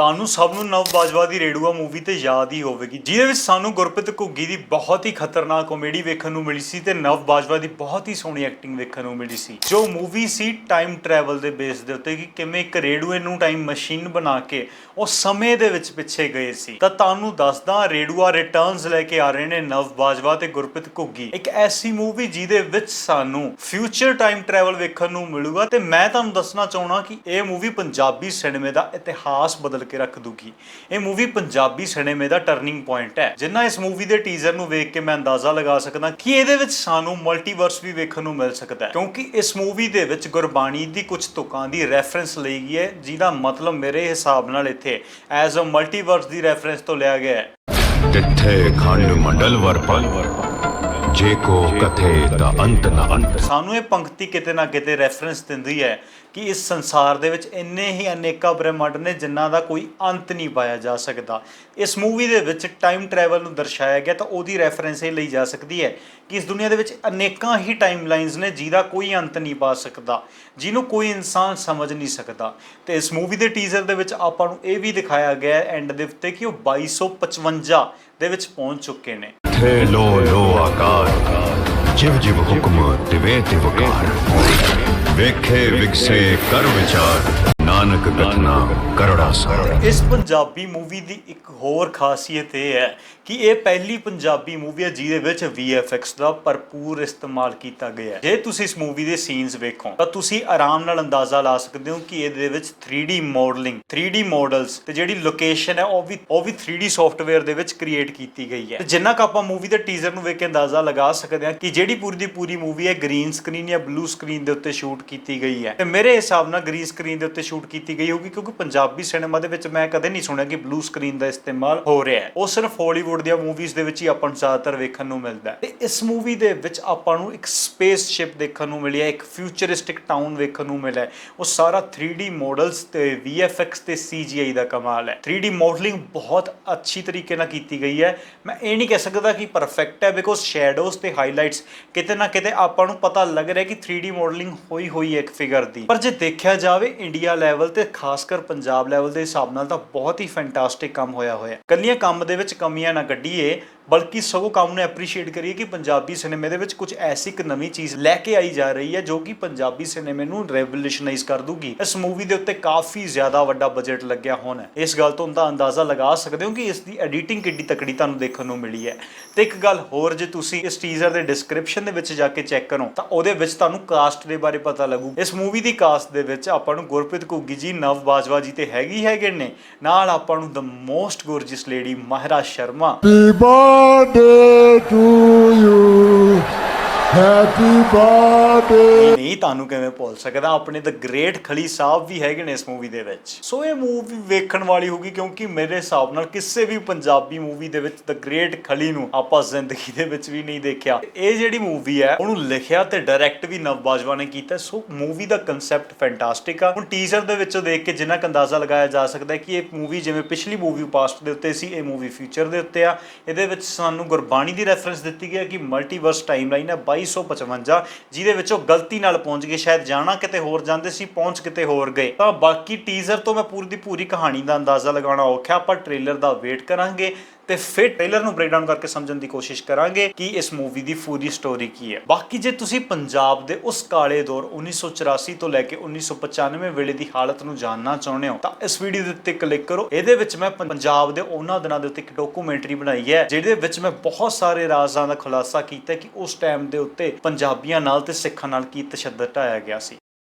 ਤੁਹਾਨੂੰ ਸਭ ਨੂੰ ਨਵ ਬਾਜਵਾ ਦੀ ਰੇਡੂਆ ਮੂਵੀ ਤੇ ਯਾਦ ਹੀ ਹੋਵੇਗੀ। ਜਿਹਦੇ ਵਿੱਚ ਸਾਨੂੰ ਗੁਰਪ੍ਰੀਤ ਘੁੱਗੀ ਦੀ ਬਹੁਤ ਹੀ ਖਤਰਨਾਕ ਕਾਮੇਡੀ ਵੇਖਣ ਨੂੰ ਮਿਲੀ ਸੀ ਤੇ ਨਵ ਬਾਜਵਾ ਦੀ ਬਹੁਤ ਹੀ ਸੋਹਣੀ ਐਕਟਿੰਗ ਵੇਖਣ ਨੂੰ ਮਿਲੀ ਸੀ। ਜੋ ਮੂਵੀ ਸੀ ਟਾਈਮ ਟਰੈਵਲ ਦੇ ਬੇਸ ਦੇ ਉੱਤੇ ਕਿ ਕਿਵੇਂ ਇੱਕ ਰੇਡੂਏ ਨੂੰ ਟਾਈਮ ਮਸ਼ੀਨ ਬਣਾ ਕੇ ਉਹ ਸਮੇਂ ਦੇ ਵਿੱਚ ਪਿੱਛੇ ਗਏ ਸੀ। ਤਾਂ ਤੁਹਾਨੂੰ ਦੱਸਦਾ ਰੇਡੂਆ ਰਿਟਰਨਸ ਲੈ ਕੇ ਆ ਰਹੇ ਨੇ ਨਵ ਬਾਜਵਾ ਤੇ ਗੁਰਪ੍ਰੀਤ ਘੁੱਗੀ। ਇੱਕ ਐਸੀ ਮੂਵੀ ਜਿਹਦੇ ਵਿੱਚ ਸਾਨੂੰ ਫਿਊਚਰ ਟਾਈਮ ਟਰੈਵਲ ਵੇਖਣ ਨੂੰ ਮਿਲੂਗਾ ਤੇ ਮੈਂ ਤੁਹਾਨੂੰ ਦੱਸਣਾ ਚਾਹਣਾ ਕਿ ਇਹ ਮੂਵੀ ਪੰਜਾਬੀ ਸਿਨੇਮੇ ਦਾ ਇਤਿਹਾਸ ਬਦਲ ਕੇ ਰੱਖ ਦੂਗੀ। ਇਹ ਮੂਵੀ ਪੰਜਾਬੀ ਸਿਨੇਮੇ ਦਾ ਟਰਨਿੰਗ ਪੁਆਇੰਟ ਹੈ। ਜਿੰਨਾ ਇਸ ਮੂਵੀ ਦੇ ਟੀਜ਼ਰ ਨੂੰ ਵੇਖ ਕੇ ਮੈਂ ਅੰਦਾਜ਼ਾ ਲਗਾ ਸਕਦਾ ਕਿ ਇਹਦੇ ਵਿੱਚ ਸਾਨੂੰ ਮਲਟੀਵਰਸ ਵੀ ਵੇਖਣ ਨੂੰ ਮਿਲ ਸਕਦਾ ਹੈ। ਕਿਉਂਕਿ ਇਸ ਮੂਵੀ ਦੇ ਵਿੱਚ ਗੁਰਬਾਣੀ ਦੀ ਕੁਝ ਤੁਕਾਂ ਦੀ ਰੈਫਰੈਂਸ ਲਈ ਗਈ ਹੈ, ਜਿਹਦਾ ਮਤਲਬ ਮੇਰੇ ਹਿਸਾਬ ਨਾਲ ਇੱਥੇ ਐਜ਼ ਅ ਮਲਟੀਵਰਸ ਦੀ ਰੈਫਰੈਂਸ ਤੋਂ ਲਿਆ ਗਿਆ ਹੈ। ਤਿੱਥੇ ਖੰਡ ਮੰਡਲ ਵਰਪਲ ਜੇ ਕੋ ਕਥੇ ਦਾ ਅੰਤ ਨ ਅੰਤ। ਸਾਨੂੰ ਇਹ ਪੰਕਤੀ ਕਿਤੇ ਨਾ ਕਿਤੇ ਰੈਫਰੈਂਸ ਦਿੰਦੀ ਹੈ ਕਿ ਇਸ ਸੰਸਾਰ ਦੇ ਵਿੱਚ ਇੰਨੇ ਹੀ ਅਨੇਕਾਂ ਬ੍ਰਹਿਮੰਡ ਨੇ ਜਿਨ੍ਹਾਂ ਦਾ ਕੋਈ ਅੰਤ ਨਹੀਂ ਪਾਇਆ ਜਾ ਸਕਦਾ। ਇਸ ਮੂਵੀ ਦੇ ਵਿੱਚ ਟਾਈਮ ਟਰੈਵਲ ਨੂੰ ਦਰਸਾਇਆ ਗਿਆ ਤਾਂ ਉਹਦੀ ਰੈਫਰੈਂਸ ਇਹ ਲਈ ਜਾ ਸਕਦੀ ਹੈ ਕਿ ਇਸ ਦੁਨੀਆ ਦੇ ਵਿੱਚ ਅਨੇਕਾਂ ਹੀ ਟਾਈਮਲਾਈਨਸ ਨੇ ਜਿਹਦਾ ਕੋਈ ਅੰਤ ਨਹੀਂ ਪਾ ਸਕਦਾ, ਜਿਹਨੂੰ ਕੋਈ ਇਨਸਾਨ ਸਮਝ ਨਹੀਂ ਸਕਦਾ। ਤੇ ਇਸ ਮੂਵੀ ਦੇ ਟੀਜ਼ਰ ਦੇ ਵਿੱਚ ਆਪਾਂ ਨੂੰ ਇਹ ਵੀ ਦਿਖਾਇਆ ਗਿਆ ਐਂਡ ਦੇ ਉੱਤੇ ਕਿ ਉਹ 2255 ਦੇ ਵਿੱਚ ਪਹੁੰਚ ਚੁੱਕੇ ਨੇ। ਥੇ ਲੋ ਲੋ ਆਕਾਰ ਜਿਵ ਜਿਵ ਹੁਕਮ ਤਿਵੇ ਤਿਵਕਾਰ ਵੇਖੇ ਵਿਕਸੇ ਕਰ ਵਿਚਾਰ ਨਾਨਕ ਕਥਨਾ, ਕਰੜਾ ਸਾਰ ਇਸ ਪੰਜਾਬੀ ਮੂਵੀ ਦੀ ਇੱਕ ਹੋਰ ਖਾਸੀਅਤ ਇਹ ਹੈ ਕਿ ਇਹ ਪਹਿਲੀ ਪੰਜਾਬੀ ਮੂਵੀ ਹੈ ਜਿਹਦੇ ਵਿੱਚ VFX ਦਾ ਭਰਪੂਰ ਇਸਤੇਮਾਲ ਕੀਤਾ ਗਿਆ ਹੈ। ਜੇ ਤੁਸੀਂ ਇਸ ਮੂਵੀ ਦੇ ਸੀਨਸ ਵੇਖੋ, ਤਾਂ ਤੁਸੀਂ ਆਰਾਮ ਨਾਲ ਅੰਦਾਜ਼ਾ ਲਾ ਸਕਦੇ ਹੋ ਕਿ ਇਹਦੇ ਵਿੱਚ 3D ਮਾਡਲਿੰਗ 3D ਮਾਡਲਸ ਤੇ ਜਿਹੜੀ ਲੋਕੇਸ਼ਨ ਹੈ, ਉਹ ਵੀ ਉਹ ਵੀ 3D ਸੌਫਟਵੇਅਰ ਦੇ ਵਿੱਚ ਕ੍ਰੀਏਟ ਕੀਤੀ ਗਈ ਹੈ। ਤੇ ਜਿੰਨਾ ਕੁ ਆਪਾਂ ਮੂਵੀ ਦੇ ਟੀਜ਼ਰ ਨੂੰ ਵੇਖ ਕੇ ਅੰਦਾਜ਼ਾ ਲਗਾ ਸਕਦੇ ਹਾਂ ਕਿ ਜਿਹੜੀ ਪੂਰੀ ਦੀ ਪੂਰੀ ਮੂਵੀ ਹੈ ਗ੍ਰੀਨ ਸਕਰੀਨ ਜਾਂ ਬਲੂ ਸਕਰੀਨ ਦੇ ਉੱਤੇ ਸ਼ੂਟ ਕੀਤੀ ਗਈ ਹੈ। ਤੇ ਮੇਰੇ ਹਿਸਾਬ ਨਾਲ ਗ੍ਰੀਨ ਸਕਰੀਨ ਦੇ ਉੱਤੇ ਸ਼ੂਟ ਕੀਤੀ ਗਈ ਹੋਊਗੀ, ਕਿਉਂਕਿ ਪੰਜਾਬੀ ਸਿਨੇਮਾ ਦੇ ਵਿੱਚ ਮੈਂ ਕਦੇ ਨਹੀਂ ਸੁਣਿਆ ਕਿ ਬਲੂ ਸਕਰੀਨ ਦਾ ਇਸਤੇਮਾਲ ਹੋ ਰਿਹਾ ਹੈ। ਉਹ ਸਿਰਫ ਹਾਲੀਵੁੱਡ ਦੀਆਂ ਮੂਵੀਜ਼ ਦੇ ਵਿੱਚ ਹੀ ਆਪਾਂ ਨੂੰ ਜ਼ਿਆਦਾਤਰ ਵੇਖਣ ਨੂੰ ਮਿਲਦਾ ਹੈ। ਤੇ ਇਸ ਮੂਵੀ ਦੇ ਵਿੱਚ ਆਪਾਂ ਨੂੰ ਇੱਕ ਸਪੇਸ ਦੇਖਣ ਨੂੰ ਮਿਲਿਆ, ਇੱਕ ਫਿਊਚਰਿਸਟਿਕ ਟਾਊਨ ਵੇਖਣ ਨੂੰ ਮਿਲਿਆ ਉਹ ਸਾਰਾ 3D ਮਾਡਲਸ ਤੇ VFX ਤੇ CGI ਦਾ ਕਮਾਲ ਹੈ। 3D ਮਾਡਲਿੰਗ ਬਹੁਤ ਅੱਛੀ ਤਰੀਕੇ ਨਾਲ ਕੀਤੀ ਗਈ ਹੈ। ਮੈਂ ਇਹ ਨਹੀਂ ਕਹਿ ਸਕਦਾ ਕਿ ਪਰਫੈਕਟ ਹੈ ਬਿਕੋਜ਼ ਸ਼ੈਡੋਜ਼ ਤੇ ਹਾਈਲਾਈਟਸ ਕਿਤੇ ਨਾ ਕਿਤੇ ਆਪਾਂ ਨੂੰ ਪਤਾ ਲੱਗ ਰਿਹਾ ਕਿ 3D ਮਾਡਲਿੰਗ ਹੋਈ ਹੋਈ ਹੈ ਇੱਕ ਫਿਗਰ ਦੀ। ਪਰ ਜੇ ਦੇਖਿਆ ਜਾਵੇ ਇੰਡੀਆ ਲੈਵਲ ਤੇ ਖਾਸ ਕਰ ਪੰਜਾਬ ਲੈਵਲ ਦੇ ਹਿਸਾਬ ਨਾਲ ਤਾਂ ਬਹੁਤ ਹੀ ਫੈਂਟਾਸਟਿਕ ਕੰਮ ਹੋਇਆ ਹੋਇਆ। ਹੈ ਕੱਲੀਆਂ ਕੰਮ ਦੇ ਵਿੱਚ ਕਮੀਆਂ ਨਾ ਕੱਢੀਏ ਬਲਕਿ ਸਗੋਂ ਕੰਮ ਨੂੰ ਐਪਰੀਸ਼ੀਏਟ ਕਰੀਏ ਕਿ ਪੰਜਾਬੀ ਸਿਨੇਮੇ ਦੇ ਵਿੱਚ ਕੁਝ ਐਸੀ ਇੱਕ ਨਵੀਂ ਚੀਜ਼ ਲੈ ਕੇ ਆਈ ਜਾ ਰਹੀ ਹੈ ਜੋ ਕਿ ਪੰਜਾਬੀ ਸਿਨੇਮੇ ਨੂੰ ਰੈਵੋਲੂਸ਼ਨਾਈਜ਼ ਕਰ ਦੂਗੀ ਇਸ ਮੂਵੀ ਦੇ ਉੱਤੇ ਕਾਫੀ ਜ਼ਿਆਦਾ ਵੱਡਾ ਬਜਟ ਲੱਗਿਆ ਹੋਣਾ ਇਸ ਗੱਲ ਤੋਂ ਤਾਂ ਅੰਦਾਜ਼ਾ ਲਗਾ ਸਕਦੇ ਹੋ ਕਿ ਇਸ ਦੀ ਐਡੀਟਿੰਗ ਕਿੱਡੀ ਤਕੜੀ ਤੁਹਾਨੂੰ ਦੇਖਣ ਨੂੰ ਮਿਲੀ ਹੈ। ਤੇ ਇੱਕ ਗੱਲ ਹੋਰ ਜੇ ਤੁਸੀਂ ਇਸ ਟੀਜ਼ਰ ਦੇ ਡਿਸਕ੍ਰਿਪਸ਼ਨ ਦੇ ਵਿੱਚ ਜਾ ਕੇ ਚੈੱਕ ਕਰੋ, ਤਾਂ ਉਹਦੇ ਵਿੱਚ ਤੁਹਾਨੂੰ ਕਾਸਟ ਦੇ ਬਾਰੇ ਪਤਾ ਲੱਗੂ। ਇਸ ਮੂਵੀ ਦੀ ਕਾਸਟ ਦੇ ਵਿੱਚ ਆਪਾਂ ਨੂੰ ਗੁਰਪ੍ਰੀਤ ਘੁੱਗੀ ਜੀ, ਨਵ ਬਾਜਵਾ ਜੀ ਤੇ ਹੈਗੀ ਹੈਗੇ ਨੇ। ਨਾਲ ਆਪਾਂ ਨੂੰ the most gorgeous lady Mahira Sharma. Happy birthday to you. Happy birthday. ਨਹੀਂ ਤੁਹਾਨੂੰ ਕਿਵੇਂ ਭੁੱਲ ਸਕਦਾ, ਆਪਣੇ ਦ ਗ੍ਰੇਟ ਖਲੀ ਸਾਹਿਬ ਵੀ ਹੈਗੇ ਨੇ ਇਸ ਮੂਵੀ ਦੇ ਵਿੱਚ। ਸੋ ਇਹ ਮੂਵੀ ਵੇਖਣ ਵਾਲੀ ਹੋਗੀ ਕਿਉਂਕਿ ਮੇਰੇ ਹਿਸਾਬ ਨਾਲ ਕਿਸੇ ਵੀ ਪੰਜਾਬੀ ਮੂਵੀ ਦੇ ਵਿੱਚ ਦ ਗ੍ਰੇਟ ਖਲੀ ਨੂੰ ਆਪਾਂ ਜ਼ਿੰਦਗੀ ਦੇ ਵਿੱਚ ਵੀ ਨਹੀਂ ਦੇਖਿਆ। ਇਹ ਜਿਹੜੀ ਮੂਵੀ ਹੈ, ਉਹਨੂੰ ਲਿਖਿਆ ਤੇ ਡਾਇਰੈਕਟ ਵੀ ਨਵ ਬਾਜਵਾ ਨੇ ਕੀਤਾ। ਸੋ ਮੂਵੀ ਦਾ ਕਨਸੈਪਟ ਫੈਂਟਾਸਟਿਕ ਆ। ਹੁਣ ਟੀਜ਼ਰ ਦੇ ਵਿੱਚੋਂ ਦੇਖ ਕੇ ਜਿੰਨਾ ਕੁ ਅੰਦਾਜ਼ਾ ਲਗਾਇਆ ਜਾ ਸਕਦਾ ਹੈ ਕਿ ਇਹ ਮੂਵੀ ਜਿਵੇਂ ਪਿਛਲੀ ਮੂਵੀ ਪਾਸਟ ਦੇ ਉੱਤੇ ਸੀ, ਇਹ ਮੂਵੀ ਫਿਊਚਰ ਦੇ ਉੱਤੇ ਆ। ਇਹਦੇ ਵਿੱਚ ਸਾਨੂੰ ਗੁਰਬਾਣੀ ਦੀ ਰੈਫਰੈਂਸ ਦਿੱਤੀ ਗਈ ਹੈ ਕਿ ਮਲਟੀਵਰਸ ਟਾਈਮਲਾਈਨ ਹੈ ਬਾਈ 2255 ਜਿਹਦੇ ਵਿੱਚ ਉਹ ਗਲਤੀ ਨਾਲ ਪਹੁੰਚ ਗਏ। ਸ਼ਾਇਦ ਜਾਣਾ ਕਿਤੇ ਹੋਰ ਜਾਂਦੇ ਸੀ, ਪਹੁੰਚ ਕਿਤੇ ਹੋਰ ਗਏ। ਤਾਂ ਬਾਕੀ ਟੀਜ਼ਰ ਤੋਂ ਮੈਂ ਪੂਰੀ ਦੀ ਪੂਰੀ ਕਹਾਣੀ ਦਾ ਅੰਦਾਜ਼ਾ ਲਗਾਉਣਾ ਔਖਾ ਪਰ ਟ੍ਰੇਲਰ ਦਾ ਵੇਟ ਕਰਾਂਗੇ। ਤੇ ਫਿਰ ਟ੍ਰੇਲਰ ਨੂੰ ਬ੍ਰੇਕਡਾਊਨ ਕਰਕੇ ਸਮਝਣ ਦੀ ਕੋਸ਼ਿਸ਼ ਕਰਾਂਗੇ ਕਿ ਇਸ ਮੂਵੀ ਦੀ ਪੂਰੀ ਸਟੋਰੀ ਕੀ ਹੈ। ਬਾਕੀ ਜੇ ਤੁਸੀਂ ਪੰਜਾਬ ਦੇ ਉਸ ਕਾਲੇ ਦੌਰ 1984 ਤੋਂ ਲੈ ਕੇ 1995 ਵੇਲੇ ਦੀ ਹਾਲਤ ਨੂੰ ਜਾਣਨਾ ਚਾਹੁੰਦੇ ਹੋ, ਤਾਂ ਇਸ ਵੀਡੀਓ ਦੇ ਉੱਤੇ ਕਲਿੱਕ ਕਰੋ। ਇਹਦੇ ਵਿੱਚ ਮੈਂ ਪੰਜਾਬ ਦੇ ਉਹਨਾਂ ਦਿਨਾਂ ਦੇ ਉੱਤੇ ਇੱਕ ਡਾਕੂਮੈਂਟਰੀ ਬਣਾਈ ਹੈ, ਜਿਹਦੇ ਵਿੱਚ ਮੈਂ ਬਹੁਤ ਸਾਰੇ ਰਾਜ਼ਾਂ ਦਾ ਖੁਲਾਸਾ ਕੀਤਾ ਕਿ ਉਸ ਟਾਈਮ ਦੇ ਉੱਤੇ ਪੰਜਾਬੀਆਂ ਨਾਲ ਤੇ ਸਿੱਖਾਂ ਨਾਲ ਕੀ ਤਸ਼ੱਦਦ ਢਾਇਆ ਗਿਆ ਸੀ।